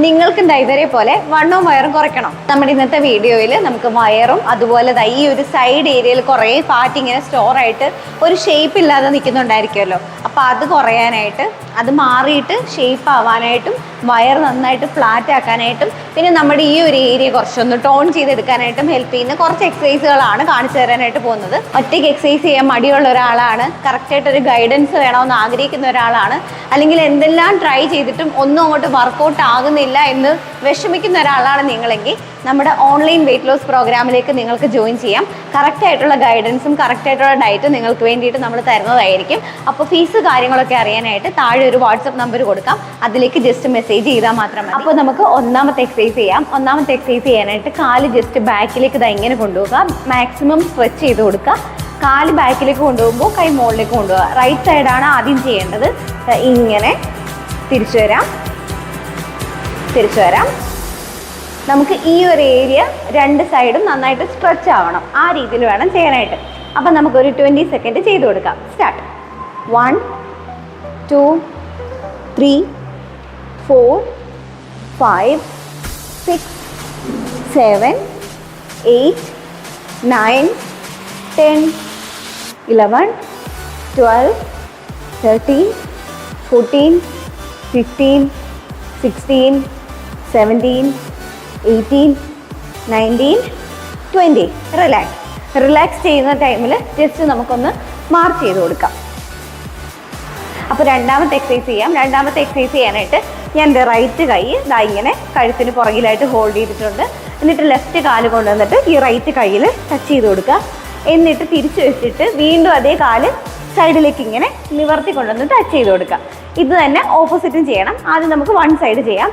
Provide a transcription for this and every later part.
നിങ്ങൾക്കും ദാ ഇവരെ പോലെ വണ്ണവും വയറും കുറയ്ക്കണം. നമ്മുടെ ഇന്നത്തെ വീഡിയോയിൽ നമുക്ക് വയറും അതുപോലെ ഈ ഒരു സൈഡ് ഏരിയയിൽ കുറേ ഫാറ്റ് ഇങ്ങനെ സ്റ്റോർ ആയിട്ട് ഒരു ഷേപ്പ് ഇല്ലാതെ നിൽക്കുന്നുണ്ടായിരിക്കുമല്ലോ. അപ്പോൾ അത് കുറയാനായിട്ട് അത് മാറിയിട്ട് ഷേപ്പ് ആവാനായിട്ടും വയർ നന്നായിട്ട് ഫ്ലാറ്റ് ആക്കാനായിട്ടും പിന്നെ നമ്മുടെ ഈ ഒരു ഏരിയ കുറച്ചൊന്ന് ടോൺ ചെയ്തെടുക്കാനായിട്ടും ഹെൽപ്പ് ചെയ്യുന്ന കുറച്ച് എക്സസൈസുകളാണ് കാണിച്ചു തരാനായിട്ട് പോകുന്നത്. ഒറ്റയ്ക്ക് എക്സസൈസ് ചെയ്യാൻ മടിയുള്ള ഒരാളാണ് കറക്റ്റായിട്ട് ഒരു ഗൈഡൻസ് വേണമെന്ന് ആഗ്രഹിക്കുന്ന ഒരാളാണ്. അല്ലെങ്കിൽ എന്തെല്ലാം ട്രൈ ചെയ്തിട്ടും ഒന്നും അങ്ങോട്ട് വർക്കൗട്ട് ആകുന്നില്ല എന്ന് വിഷമിക്കുന്ന ഒരാളാണ് നിങ്ങളെങ്കിൽ നമ്മുടെ ഓൺലൈൻ വെയിറ്റ് ലോസ് പ്രോഗ്രാമിലേക്ക് നിങ്ങൾക്ക് ജോയിൻ ചെയ്യാം. കറക്റ്റ് ആയിട്ടുള്ള ഗൈഡൻസും കറക്റ്റ് ആയിട്ടുള്ള ഡയറ്റും നിങ്ങൾക്ക് വേണ്ടിയിട്ട് നമ്മൾ തരുന്നതായിരിക്കും. അപ്പോൾ ഫീസ് കാര്യങ്ങളൊക്കെ അറിയാനായിട്ട് താഴെ ഒരു വാട്സപ്പ് നമ്പർ കൊടുക്കാം. അതിലേക്ക് ജസ്റ്റ് മെസ്സേജ് ചെയ്താൽ മാത്രം മതി. അപ്പോൾ നമുക്ക് ഒന്നാമത്തെ എക്സസൈസ് ചെയ്യാം. ഒന്നാമത്തെ എക്സസൈസ് ചെയ്യാനായിട്ട് കാൽ ജസ്റ്റ് ബാക്കിലേക്ക് ഇത് ഇങ്ങനെ കൊണ്ടുപോകുക മാക്സിമം സ്ട്രെച്ച് ചെയ്ത് കൊടുക്കുക. കാൽ ബാക്കിലേക്ക് കൊണ്ടുപോകുമ്പോൾ കൈ മുകളിലേക്ക് കൊണ്ടുപോകുക റൈറ്റ് സൈഡാണ് ആദ്യം ചെയ്യേണ്ടത്. ഇങ്ങനെ തിരിച്ചു വരാം. തിരിച്ചു വരാം. നമുക്ക് ഈ ഒരു ഏരിയ രണ്ട് സൈഡും നന്നായിട്ട് സ്ട്രെച്ച് ആവണം. ആ രീതിയിൽ വേണം ചെയ്യാനായിട്ട്. അപ്പം നമുക്കൊരു ട്വന്റി സെക്കൻഡ് ചെയ്ത് കൊടുക്കാം. Start one two three four five six seven eight nine ten eleven twelve thirteen fourteen fifteen sixteen seventeen eighteen nineteen twenty relax relax ചെയ്യുന്ന ടൈമിൽ ജസ്റ്റ് നമുക്കൊന്ന് മാർക്ക് ചെയ്ത് കൊടുക്കാം. അപ്പോൾ രണ്ടാമത്തെ എക്സസൈസ് ചെയ്യാം. രണ്ടാമത്തെ എക്സസൈസ് ചെയ്യാനായിട്ട് ഞാൻ എന്റെ റൈറ്റ് കൈ ദാ ഇങ്ങനെ കഴുത്തിന് പുറകിലായിട്ട് ഹോൾഡ് ചെയ്തിട്ടുണ്ട്. എന്നിട്ട് ലെഫ്റ്റ് കാൽ കൊണ്ടുവന്നിട്ട് ഈ റൈറ്റ് കയ്യിൽ ടച്ച് ചെയ്ത് കൊടുക്കുക. എന്നിട്ട് തിരിച്ചു വെച്ചിട്ട് വീണ്ടും അതേ കാൽ സൈഡിലേക്ക് ഇങ്ങനെ നിവർത്തി കൊണ്ടുവന്ന് ടച്ച് ചെയ്ത് കൊടുക്കുക. ഇത് തന്നെ ഓപ്പോസിറ്റും ചെയ്യണം. ആദ്യം നമുക്ക് വൺ സൈഡ് ചെയ്യാം.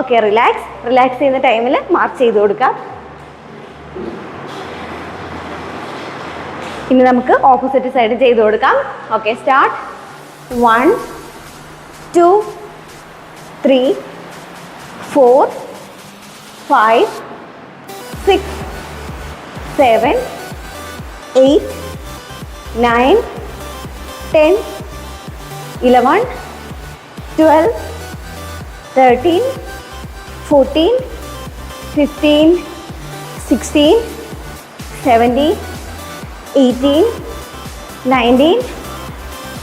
Okay relax relax ചെയ്യുന്ന ടൈമിൽ മാർക്ക് ചെയ്ത് കൊടുക്കാം. ഇനി നമുക്ക് ഓപ്പോസിറ്റ് സൈഡ് ചെയ്ത് കൊടുക്കാം. Okay start one two three four five six seven eight nine ten eleven twelve thirteen fourteen fifteen sixteen seventeen eighteen nineteen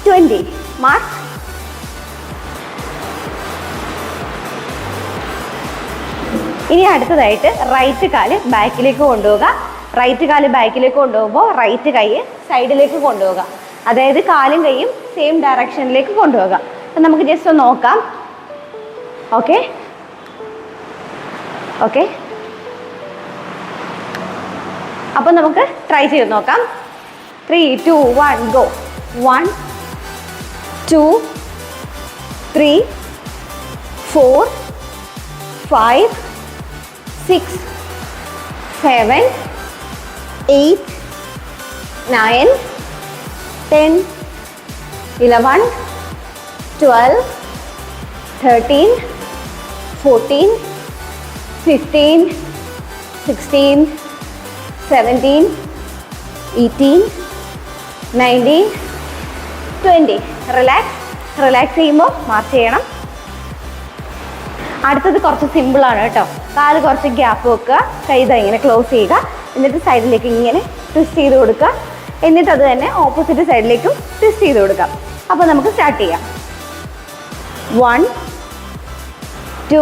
twenty mark ഇനി അടുത്തതായിട്ട് റൈറ്റ് കാൽ ബാക്കിലേക്ക് കൊണ്ടുപോകുക റൈറ്റ് കാൽ ബാക്കിലേക്ക് കൊണ്ടുപോകുമ്പോൾ റൈറ്റ് കൈ സൈഡിലേക്ക് കൊണ്ടുപോകുക. അതായത് കാലും കൈയും സെയിം ഡയറക്ഷനിലേക്ക് കൊണ്ടുപോകുക. അപ്പം നമുക്ക് ജസ്റ്റ് ഒന്ന് നോക്കാം. Okay okay. അപ്പം നമുക്ക് ട്രൈ ചെയ്ത് നോക്കാം. Three two one go one two three four five six seven eight nine ten eleven twelve thirteen fourteen fifteen sixteen seventeen eighteen nineteen twenty relax relax ചെയ്യുമ്പോൾ മാർക്ക് ചെയ്യണം. അടുത്തത് കുറച്ച് സിമ്പിളാണ് കേട്ടോ. കാൽ കുറച്ച് ഗ്യാപ്പ് വെക്കുക. കൈ ഇതാ ഇങ്ങനെ ക്ലോസ് ചെയ്യുക. എന്നിട്ട് സൈഡിലേക്ക് ഇങ്ങനെ ട്വിസ്റ്റ് ചെയ്ത് കൊടുക്കുക. എന്നിട്ട് അത് തന്നെ ഓപ്പോസിറ്റ് സൈഡിലേക്കും ട്വിസ്റ്റ് ചെയ്ത് കൊടുക്കാം അപ്പോൾ നമുക്ക് സ്റ്റാർട്ട് ചെയ്യാം. One two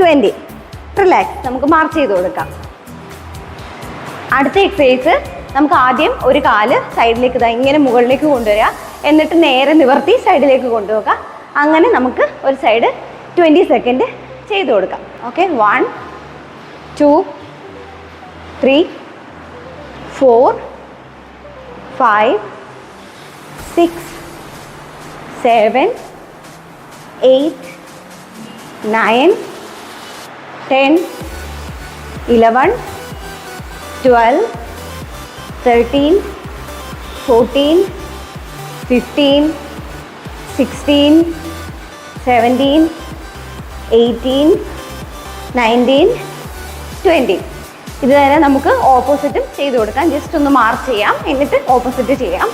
Twenty relax നമുക്ക് മാർച്ച് ചെയ്ത് കൊടുക്കാം. അടുത്ത എക്സസൈസ് നമുക്ക് ആദ്യം ഒരു കാൽ സൈഡിലേക്ക് ഇതാ ഇങ്ങനെ മുകളിലേക്ക് കൊണ്ടുവരിക എന്നിട്ട് നേരെ നിവർത്തി സൈഡിലേക്ക് കൊണ്ടുപോകുക അങ്ങനെ നമുക്ക് ഒരു സൈഡ് ട്വന്റി സെക്കൻഡ് ചെയ്ത് കൊടുക്കാം. Okay one two three four five six seven eight nine ten eleven twelve thirteen fourteen fifteen sixteen seventeen eighteen nineteen twenty ഇത് തന്നെ നമുക്ക് ഓപ്പോസിറ്റും ചെയ്തു കൊടുക്കാം. ജസ്റ്റ് ഒന്ന് മാർക്ക് ചെയ്യാം. എന്നിട്ട് ഓപ്പോസിറ്റ് ചെയ്യാം.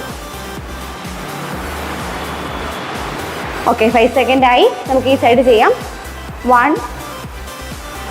ഓക്കെ ഫൈവ് സെക്കൻഡ് ആയി. നമുക്ക് ഈ സൈഡ് ചെയ്യാം. One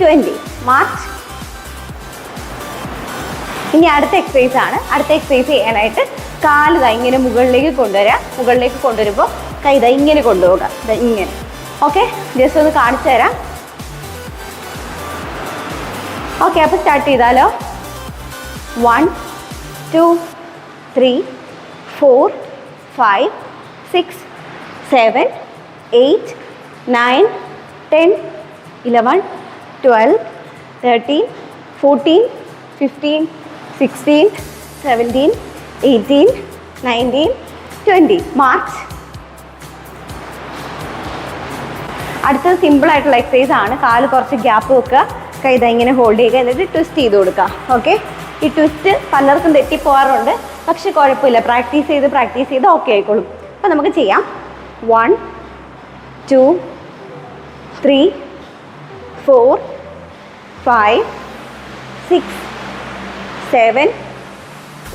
twenty march. ഇനി അടുത്ത എക്സസൈസ് ആണ്. അടുത്ത എക്സസൈസ് ചെയ്യാനായിട്ട് കാൽ ദാ ഇങ്ങനെ മുകളിലേക്ക് കൊണ്ടുവരിക മുകളിലേക്ക് കൊണ്ടുവരുമ്പോൾ കൈ ദാ ഇങ്ങനെ കൊണ്ടുപോകുക ദാ ഇങ്ങനെ. ഓക്കെ ജസ്റ്റ് ഒന്ന് കാണിച്ചു തരാം. ഓക്കെ അപ്പോൾ സ്റ്റാർട്ട് ചെയ്താലോ? One two three four five six seven eight nine ten eleven twelve thirteen fourteen fifteen sixteen seventeen eighteen nineteen twenty march അടുത്തത് സിമ്പിൾ ആയിട്ടുള്ള എക്സസൈസ് ആണ്. കാൽ കുറച്ച് ഗ്യാപ്പ് വെക്കുക. കൈ ഇങ്ങനെ ഹോൾഡ് ചെയ്യുക. എന്നിട്ട് ട്വിസ്റ്റ് ചെയ്ത് കൊടുക്കുക. ഓക്കെ ഈ ട്വിസ്റ്റ് പലർക്കും തെറ്റിപ്പോകാറുണ്ട് പക്ഷെ കുഴപ്പമില്ല. പ്രാക്ടീസ് ചെയ്ത് പ്രാക്ടീസ് ചെയ്ത് ഓക്കെ ആയിക്കോളും. അപ്പോൾ നമുക്ക് ചെയ്യാം. One two three four five six seven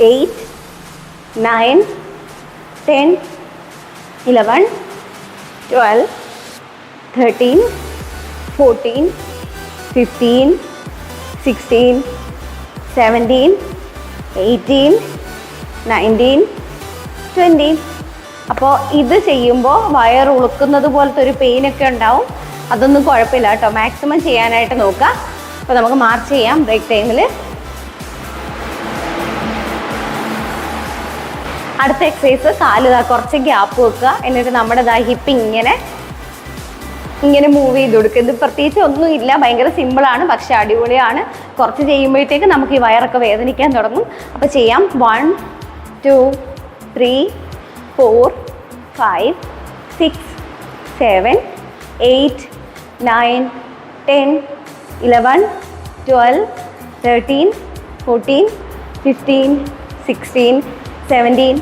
eight nine ten eleven twelve thirteen fourteen fifteen sixteen seventeen eighteen nineteen twenty അപ്പോൾ ഇത് ചെയ്യുമ്പോൾ വയർ ഉളുക്കുന്നത് പോലത്തെ ഒരു പെയിനൊക്കെ ഉണ്ടാവും. അതൊന്നും കുഴപ്പമില്ല കേട്ടോ. മാക്സിമം ചെയ്യാനായിട്ട് നോക്കുക. അപ്പോൾ നമുക്ക് മാർച്ച് ചെയ്യാം. ബ്രേക്ക് ടൈമിൽ അടുത്ത എക്സസൈസ് കാൽ കുറച്ച് ഗ്യാപ്പ് വെക്കുക. എന്നിട്ട് നമ്മുടെ ദാ ഹിപ്പ് ഇങ്ങനെ ഇങ്ങനെ മൂവ് ചെയ്ത് കൊടുക്കുക. ഇത് പ്രത്യേകിച്ച് ഒന്നും ഇല്ല. ഭയങ്കര സിമ്പിളാണ് പക്ഷെ അടിപൊളിയാണ്. കുറച്ച് ചെയ്യുമ്പോഴത്തേക്ക് നമുക്ക് ഈ വയറൊക്കെ വേദനിക്കാൻ തുടങ്ങും. അപ്പോൾ ചെയ്യാം. One two three four five six seven eight nine ten eleven twelve thirteen fourteen fifteen sixteen seventeen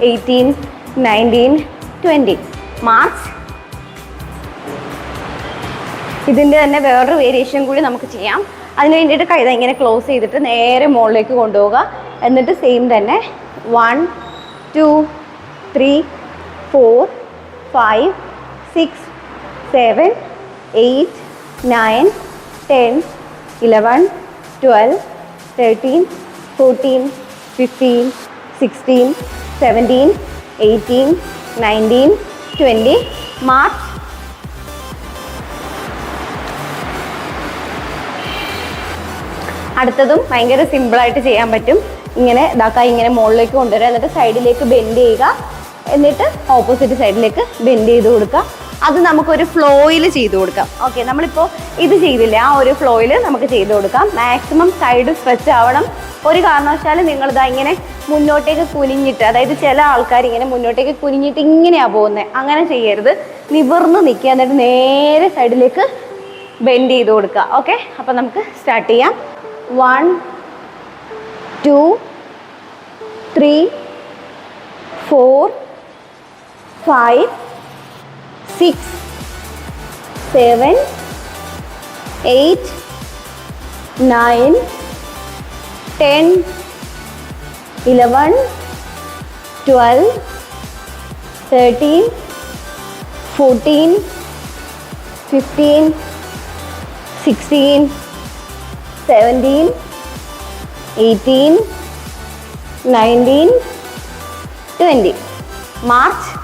eighteen nineteen twenty march ഇതിന്റെ തന്നെ വേറൊരു വേരിയേഷൻ കൂടി നമുക്ക് ചെയ്യാം. അതിന് വേണ്ടിയിട്ട് കൈത ഇങ്ങനെ ക്ലോസ് ചെയ്തിട്ട് നേരെ മുകളിലേക്ക് കൊണ്ടുപോവുക. എന്നിട്ട് സെയിം തന്നെ one two three four five six seven eight nine ten eleven twelve thirteen fourteen fifteen sixteen seventeen eighteen nineteen twenty march അടുത്തതും ഭയങ്കര സിമ്പിളായിട്ട് ചെയ്യാൻ പറ്റും. ഇങ്ങനെ ഇതാക്കുക ഇങ്ങനെ മുകളിലേക്ക് കൊണ്ടുവരിക എന്നിട്ട് സൈഡിലേക്ക് ബെൻഡ് ചെയ്യുക. എന്നിട്ട് ഓപ്പോസിറ്റ് സൈഡിലേക്ക് ബെൻഡ് ചെയ്ത് കൊടുക്കുക. അത് നമുക്കൊരു ഫ്ലോയിൽ ചെയ്തു കൊടുക്കാം. ഓക്കെ നമ്മളിപ്പോൾ ഇത് ചെയ്തില്ല? ആ ഒരു ഫ്ലോയിൽ നമുക്ക് ചെയ്തു കൊടുക്കാം. മാക്സിമം സൈഡ് സ്ട്രെച്ച് ആവണം. ഒരു കാരണവശാലും നിങ്ങളിതാ ഇങ്ങനെ മുന്നോട്ടേക്ക് കുനിഞ്ഞിട്ട് അതായത് ചില ആൾക്കാർ ഇങ്ങനെ മുന്നോട്ടേക്ക് കുനിഞ്ഞിട്ട് ഇങ്ങനെയാണ് പോകുന്നത് അങ്ങനെ ചെയ്യരുത്. നിവർന്ന് നിൽക്കുക എന്നിട്ട് നേരെ സൈഡിലേക്ക് ബെൻഡ് ചെയ്ത് കൊടുക്കുക. ഓക്കെ അപ്പം നമുക്ക് സ്റ്റാർട്ട് ചെയ്യാം. One two three four five six, seven, eight, nine, ten, eleven, twelve, thirteen, fourteen, fifteen, sixteen, seventeen, eighteen, nineteen, twenty. March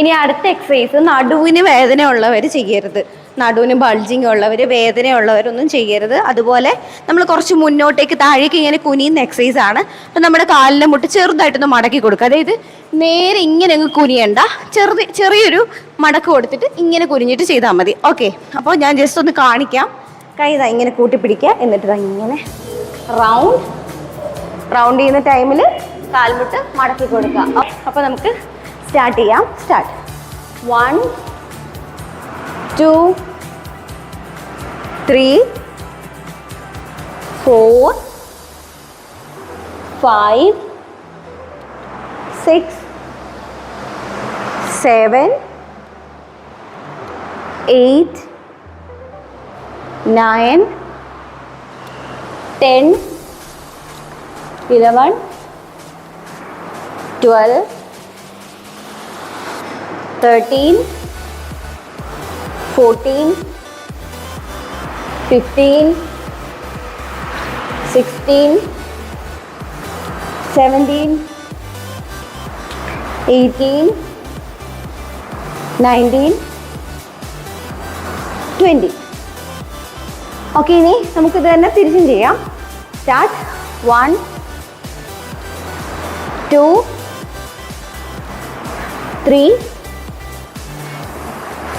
ഇനി അടുത്ത എക്സസൈസ് നടുവിന് വേദന ഉള്ളവർ ചെയ്യരുത്. നടുവിന് ബൾജിങ് ഉള്ളവർ വേദനയുള്ളവരൊന്നും ചെയ്യരുത്. അതുപോലെ നമ്മൾ കുറച്ച് മുന്നോട്ടേക്ക് താഴേക്ക് ഇങ്ങനെ കുനിയുന്ന എക്സസൈസ് ആണ്. അപ്പം നമ്മുടെ കാലിനെ മുട്ട് ചെറുതായിട്ടൊന്ന് മടക്കി കൊടുക്കുക. അതായത് നേരെ ഇങ്ങനെ അങ്ങ് കുനിയണ്ട. ചെറുത് ചെറിയൊരു മടക്ക് കൊടുത്തിട്ട് ഇങ്ങനെ കുനിഞ്ഞിട്ട് ചെയ്താൽ മതി. ഓക്കെ അപ്പോൾ ഞാൻ ജസ്റ്റ് ഒന്ന് കാണിക്കാം. കൈ ഇതാ ഇങ്ങനെ കൂട്ടിപ്പിടിക്കുക. എന്നിട്ട് ഇതാ ഇങ്ങനെ റൗണ്ട് റൗണ്ട് ചെയ്യുന്ന ടൈമിൽ കാൽമുട്ട് മടക്കി കൊടുക്കുക. അപ്പോൾ നമുക്ക് സ്റ്റാർട്ട് ചെയ്യാം. Start one two three four five six seven eight nine ten eleven twelve thirteen fourteen fifteen sixteen seventeen eighteen nineteen twenty okay ഇനി നമുക്കിത് തന്നെ തിരിച്ചും ചെയ്യാം. Start one two three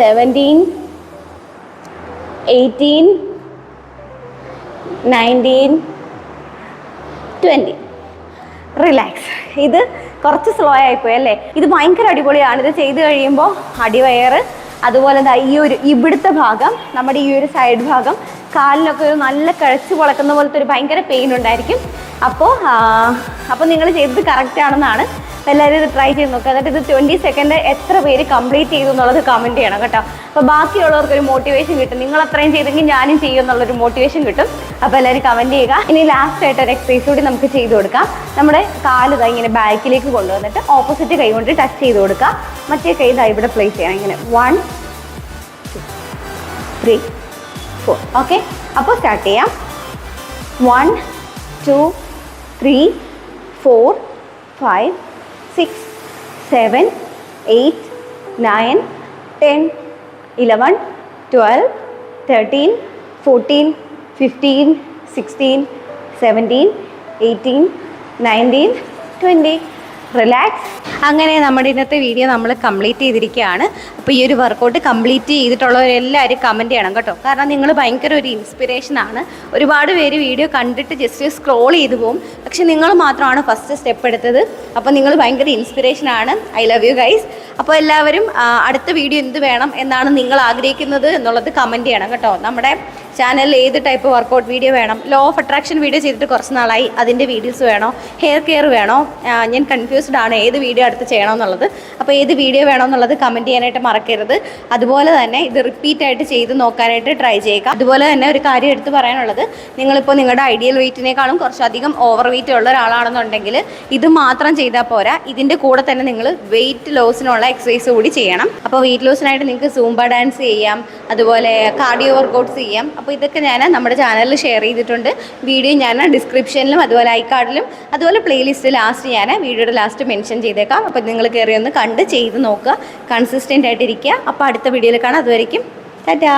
Seventeen eighteen nineteen twenty relax ഇത് കുറച്ച് slow ആയിപ്പോയി അല്ലേ? ഇത് ഭയങ്കര അടിപൊളിയാണ്. ഇത് ചെയ്ത് കഴിയുമ്പോൾ അടിവയറ് അതുപോലെ ഈ ഒരു ഇവിടുത്തെ ഭാഗം നമ്മുടെ ഈ ഒരു സൈഡ് ഭാഗം കാലിനൊക്കെ ഒരു നല്ല കഴച്ച് പൊളക്കുന്ന പോലത്തെ ഒരു ഭയങ്കര പെയിൻ ഉണ്ടായിരിക്കും. അപ്പോൾ അപ്പോൾ നിങ്ങൾ ചെയ്തത് കറക്റ്റ് ആണെന്നാണ്. എല്ലാവരും ഇത് ട്രൈ ചെയ്ത് നോക്കുക എന്നിട്ട് ഇത് ട്വന്റി സെക്കൻഡ് എത്ര പേര് കംപ്ലീറ്റ് ചെയ്തു എന്നുള്ളത് കമന്റ് ചെയ്യണം കേട്ടോ. അപ്പോൾ ബാക്കിയുള്ളവർക്ക് ഒരു മോട്ടിവേഷൻ കിട്ടും. നിങ്ങൾ അത്രയും ചെയ്തെങ്കിൽ ഞാനും ചെയ്യും എന്നുള്ളൊരു മോട്ടിവേഷൻ കിട്ടും. അപ്പോൾ എല്ലാവരും കമന്റ് ചെയ്യുക. ഇനി ലാസ്റ്റ് ആയിട്ട് ഒരു എക്സസൈസ് കൂടി നമുക്ക് ചെയ്ത് കൊടുക്കാം. നമ്മുടെ കാൽ ഇതാ ഇങ്ങനെ ബാക്കിലേക്ക് കൊണ്ടുവന്നിട്ട് ഓപ്പോസിറ്റ് കൈ കൊണ്ട് ടച്ച് ചെയ്ത് കൊടുക്കുക. മറ്റേ കൈ ഇതാ ഇവിടെ പ്ലേസ് ചെയ്യാം. ഇങ്ങനെ വൺ ത്രീ ഫോർ ഓക്കെ അപ്പോൾ സ്റ്റാർട്ട് ചെയ്യാം. One two three four five six seven eight nine ten eleven twelve thirteen fourteen fifteen sixteen seventeen eighteen nineteen twenty relax അങ്ങനെ നമ്മുടെ ഇന്നത്തെ വീഡിയോ നമ്മൾ കംപ്ലീറ്റ് ചെയ്തിരിക്കുകയാണ്. അപ്പോൾ ഈ ഒരു വർക്കൗട്ട് കംപ്ലീറ്റ് ചെയ്തിട്ടുള്ളവരെല്ലാവരും കമന്റ് ചെയ്യണം കേട്ടോ. കാരണം നിങ്ങൾ ഭയങ്കര ഒരു ഇൻസ്പിറേഷനാണ് ഒരുപാട് പേര് വീഡിയോ കണ്ടിട്ട് ജസ്റ്റ് സ്ക്രോൾ ചെയ്തു പോകും പക്ഷെ നിങ്ങൾ മാത്രമാണ് ഫസ്റ്റ് സ്റ്റെപ്പ് എടുത്തത്. അപ്പോൾ നിങ്ങൾ ഭയങ്കര ഇൻസ്പിറേഷനാണ് ഐ ലവ് യു ഗൈസ് അപ്പോൾ എല്ലാവരും അടുത്ത വീഡിയോ എന്ത് വേണം എന്നാണ് നിങ്ങൾ ആഗ്രഹിക്കുന്നത് എന്നുള്ളത് കമന്റ് ചെയ്യണം കേട്ടോ. നമ്മുടെ ചാനലിൽ ഏത് ടൈപ്പ് വർക്കൗട്ട് വീഡിയോ വേണം? ലോ ഓഫ് അട്രാക്ഷൻ വീഡിയോ ചെയ്തിട്ട് കുറച്ച് നാളായി. അതിന്റെ വീഡിയോസ് വേണോ? ഹെയർ കെയർ വേണോ? ഞാൻ കൺഫ്യൂസ്ഡ് ആണ് ഏത് വീഡിയോ അടുത്ത് ചെയ്യണം എന്നുള്ളത് അപ്പോൾ ഏത് വീഡിയോ വേണം എന്നുള്ളത് കമന്റ് ചെയ്യാനായിട്ട് മറക്കരുത്. അതുപോലെ തന്നെ ഇത് റിപ്പീറ്റ് ആയിട്ട് ചെയ്ത് നോക്കാനായിട്ട് ട്രൈ ചെയ്യുക. അതുപോലെ തന്നെ ഒരു കാര്യം എടുത്ത് പറയാനുള്ളത്. നിങ്ങളിപ്പോൾ നിങ്ങളുടെ ഐഡിയൽ വെയിറ്റിനേക്കാളും കുറച്ചധികം ഓവർ വെയിറ്റ് ഉള്ള ഒരാളാണെന്നുണ്ടെങ്കിൽ ഇത് മാത്രം ചെയ്താൽ പോരാ. ഇതിന്റെ കൂടെ തന്നെ നിങ്ങൾ വെയിറ്റ് ലോസിനുള്ള എക്സസൈസ് കൂടി ചെയ്യണം. അപ്പോൾ വെയിറ്റ് ലോസിനായിട്ട് നിങ്ങൾക്ക് സൂംബ ഡാൻസ് ചെയ്യാം. അതുപോലെ കാർഡിയോ വർക്കൗട്ട്സ് ചെയ്യാം. അപ്പോൾ ഇതൊക്കെ ഞാൻ നമ്മുടെ ചാനലിൽ ഷെയർ ചെയ്തിട്ടുണ്ട്. വീഡിയോ ഞാൻ ഡിസ്ക്രിപ്ഷനിലും അതുപോലെ ഐ കാർഡിലും അതുപോലെ പ്ലേലിസ്റ്റ് ലാസ്റ്റ് ഞാൻ വീഡിയോയുടെ ലാസ്റ്റ് മെൻഷൻ ചെയ്തേക്കാം. അപ്പോൾ നിങ്ങൾ കയറി ഒന്ന് കണ്ട് ചെയ്ത് നോക്കുക. കൺസിസ്റ്റന്റ് ആയിട്ടിരിക്കുക. അപ്പോൾ അടുത്ത വീഡിയോയിൽ കാണാം. അതുവരെയും ടാറ്റാ!